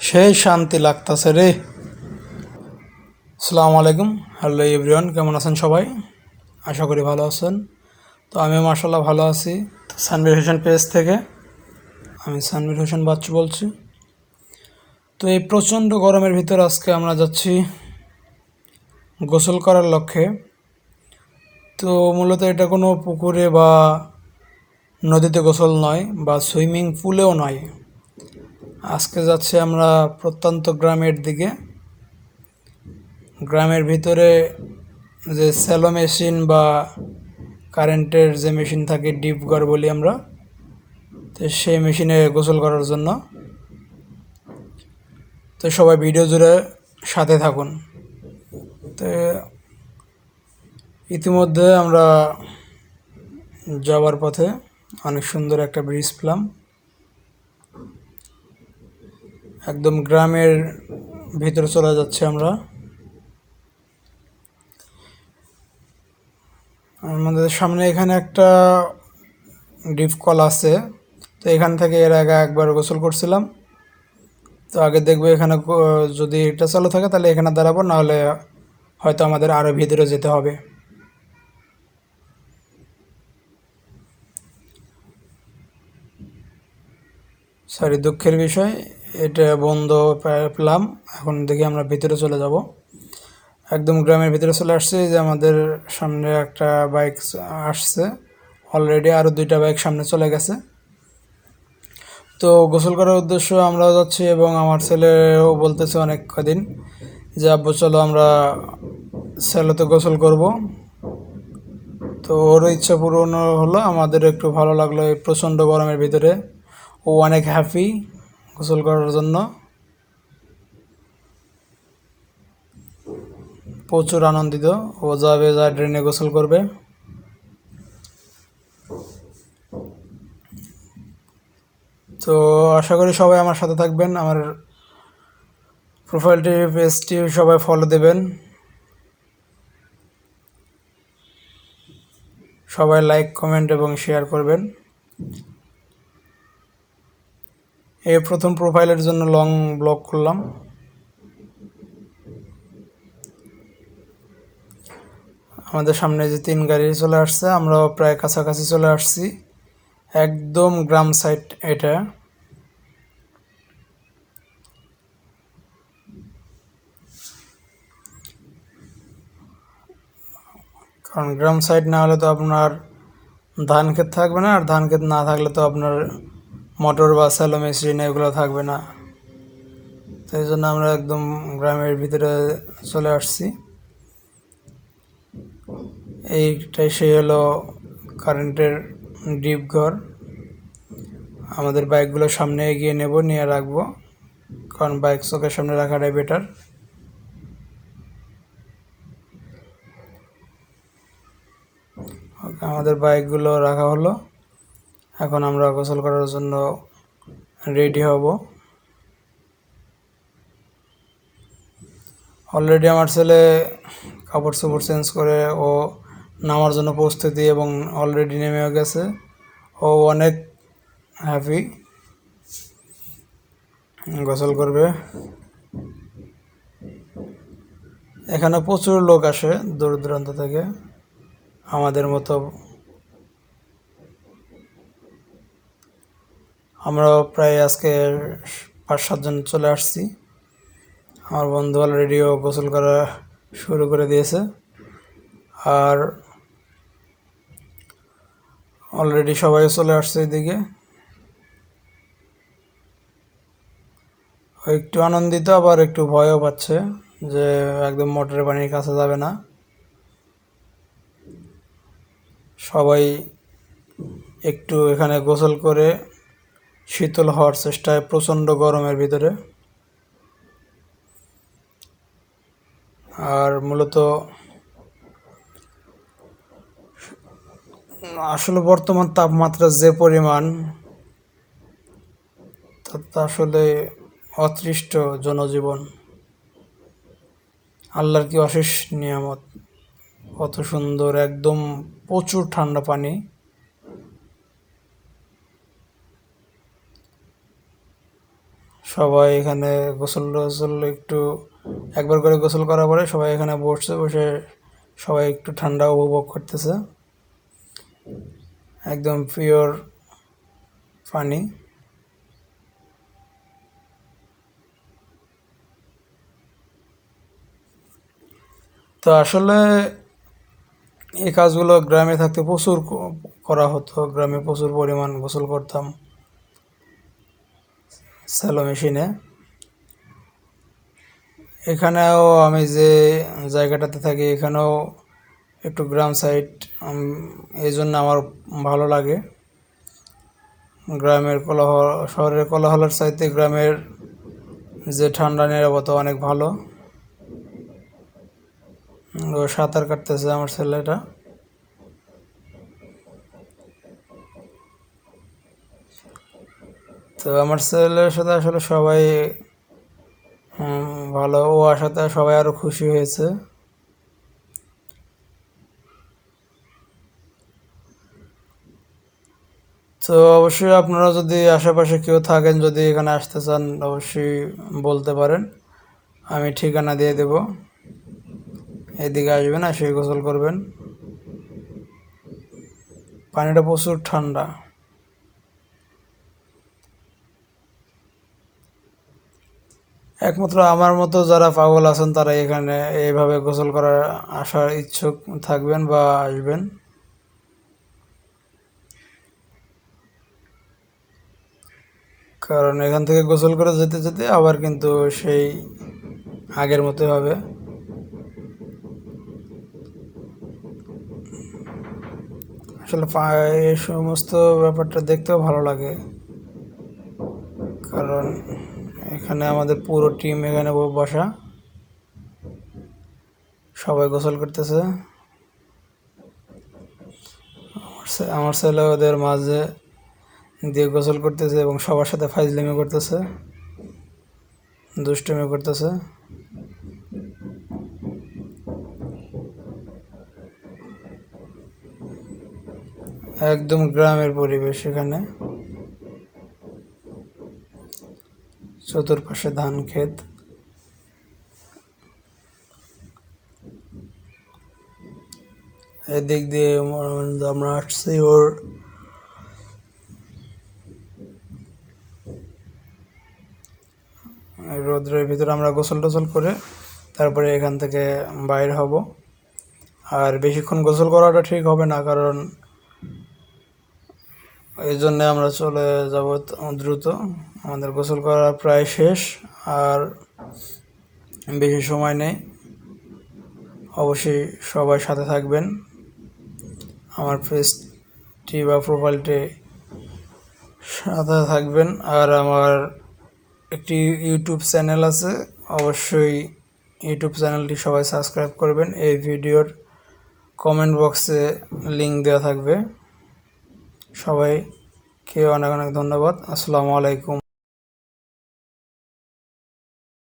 সেই শান্তি লাগতাছে রে। আসসালামু আলাইকুম। হ্যালো এভরিওয়ান, কেমন আছেন সবাই? আশা করি ভালো আছেন। তো আমি মার্শাল্লাহ ভালো আছি। সানবির হোসেন পেজ থেকে আমি সানবির হোসেন বাচ্চু বলছি। তো এই প্রচণ্ড গরমের ভিতর আজকে আমরা যাচ্ছি গোসল করার লক্ষ্যে। তো মূলত এটা কোনো পুকুরে বা নদীতে গোসল নয় বা সুইমিং পুলেও নয়। আজকে যাচ্ছি আমরা প্রত্যন্ত গ্রামের দিকে। গ্রামের ভিতরে যে স্যালো মেশিন বা কারেন্টের যে মেশিন থাকে, ডিপ ঘর বলি আমরা, তো সেই মেশিনে গোসল করার জন্য। তো সবাই ভিডিও জুড়ে সাথে থাকুন। তো ইতিমধ্যে আমরা যাওয়ার পথে অনেক সুন্দর একটা ব্রিজ পেলাম। একদম গ্রামের ভিতরে চলে যাচ্ছে আমরা। আমাদের সামনে এখানে একটা ডিপ কল আছে। তো এখান থেকে এর আগে একবার গোসল করছিলাম। তো আগে দেখব এখানে যদি এটা চালু থাকে তাহলে এখানে দাঁড়াবো, নাহলে হয়তো আমাদের আরও ভিতরে যেতে হবে। সরি দুঃখের বিষয়। এটা বন্ধ পেলাম। এখন দেখি আমরা ভিতরে চলে যাব। একদম গ্রামের ভিতরে চলে আসছে যে আমাদের সামনে একটা বাইক আসছে। অলরেডি আরও দুইটা বাইক সামনে চলে গেছে। তো গোসল করার উদ্দেশ্য আমরাও যাচ্ছি এবং আমার ছেলেও বলতেছে অনেক কদিন যে, আব্বু, চলো আমরা সেলোতে গোসল করব। তো ওর ইচ্ছা পূরণ হলো। আমাদের একটু ভালো লাগল এই প্রচণ্ড গরমের ভিতরে। ও অনেক হ্যাপি গোসল করার জন্য। প্রচুর আনন্দিত। ও যাবে যা ড্রেনে গোসল করবে। তো আশা করি সবাই আমার সাথে থাকবেন। আমার প্রোফাইলটি পেজটি সবাই ফলো দেবেন। সবাই লাইক কমেন্ট এবং শেয়ার করবেন। এই প্রথম প্রোফাইলের জন্য লং ব্লগ করলাম আমাদের সামনে যে তিন গাড়ি চলে আসছে, আমরাও প্রায় কাছাকাছি চলে আসছি। একদম গ্রাম সাইড এটা। কারণ গ্রাম সাইড না হলে তো আপনার ধান ক্ষেত থাকবে না, আর ধান ক্ষেত না থাকলে তো আপনার মোটর বা স্যালো মেশিন এগুলো থাকবে না। তো এই জন্য আমরা একদম গ্রামের ভিতরে চলে আসছি। এইটাই সেই হলো কারেন্টের ডিপ ঘর। আমাদের বাইকগুলো সামনে এগিয়ে নেব, নিয়ে রাখব, কারণ বাইক চোখের সামনে রাখাটাই বেটার আমাদের বাইকগুলো রাখা হলো। এখন আমরা গোসল করার জন্য রেডি হব। অলরেডি আমার ছেলে কাপড় চোপড় চেঞ্জ করে ও নামার জন্য প্রস্তুতি এবং অলরেডি নেমেও গেছে। ও অনেক হ্যাপি গোসল করবে। এখানে প্রচুর লোক আসে দূর দূরান্ত থেকে। আমাদের মতো আমরাও প্রায় আজকে পাঁচ সাতজন চলে আসছি। আমার বন্ধু অলরেডিও গোসল করা শুরু করে দিয়েছে। আর অলরেডি সবাই চলে আসছে এদিকে। একটু আনন্দিত, আবার একটু ভয়ও পাচ্ছে যে একদম মোটরের পানির কাছে যাবে না। সবাই একটু এখানে গোসল করে শীতল হওয়ার চেষ্টায় প্রচণ্ড গরমের ভিতরে। আর মূলত আসলে বর্তমান তাপমাত্রা যে পরিমাণ তা আসলে অতৃষ্ট জনজীবন। আল্লাহর কি অশেষ নিয়ামত? কত সুন্দর, একদম প্রচুর ঠান্ডা পানি। সবাই এখানে গোসল টোসল একটু একবার করে গোসল করার পরে সবাই এখানে বসছে, বসে সবাই একটু ঠান্ডা উপভোগ করতেছে। একদম পিওর পানি। তো আসলে এই কাজগুলো গ্রামে থাকতে প্রচুর করা হতো, গ্রামে প্রচুর পরিমাণ গোসল করতাম। স্যালো মেশিনে। এখানেও আমি যে জায়গাটাতে থাকি, এখানেও একটু গ্রাম সাইড এই জন্য আমার ভালো লাগে। গ্রামের কোলাহল, শহরের কোলাহলের চাইতে গ্রামের যে ঠান্ডা নিরাপত্তা অনেক ভালো। ও সাঁতার কাটতেছে আমার ছেলেটা। তো আমার ছেলের সাথে আসলে সবাই ভালো। ও আসাতে সবাই আরও খুশি হয়েছে। তো অবশ্যই আপনারা যদি আশেপাশে কেউ থাকেন, যদি এখানে আসতে চান, অবশ্যই বলতে পারেন। আমি ঠিকানা দিয়ে দেব। এদিকে আসবেন, এসে গোসল করবেন। পানিটা প্রচুর ঠান্ডা। একমাত্র আমার মতো যারা পাগল আছেন তারা এখানে এইভাবে গোসল করার আসার ইচ্ছুক থাকবেন বা আসবেন। কারণ এখান থেকে গোসল করে যেতে যেতে আবার কিন্তু সেই আগের মতোই হবে। আসলে এই সমস্ত ব্যাপারটা দেখতেও ভালো লাগে। কারণ এখানে আমাদের পুরো টিম এখানে বসা। সবাই গোসল করতেছে। আমার ছেলে ওদের মাঝে দিয়ে গোসল করতেছে এবং সবার সাথে ফাইজলামি করতেছে। দুষ্টুমি করতেছে। একদম গ্রামের পরিবেশ এখানে। চতুর্পাশে ধান ক্ষেত। এদিক দিয়ে আমরা আসছি ওর রোদ্রের ভিতরে আমরা গোসল টোসল করে তারপরে এখান থেকে বাইর হব। আর বেশিক্ষণ গোসল করাটা ঠিক হবে না, কারণ এই জন্য আমরা চলে যাব দ্রুত। আমাদের গোসল করা প্রায় শেষ, আর বেশি সময় নেই। অবশ্যই সবাই সাথে থাকবেন। আমার পেজটি বা প্রোফাইলটি সাথে থাকবেন। আর আমার একটি ইউটিউব চ্যানেল আছে, অবশ্যই ইউটিউব চ্যানেলটি সবাই সাবস্ক্রাইব করবেন। এই ভিডিওর কমেন্ট বক্সে লিঙ্ক দেওয়া থাকবে। সবাইকে অনেক অনেক ধন্যবাদ। আসসালামু আলাইকুম।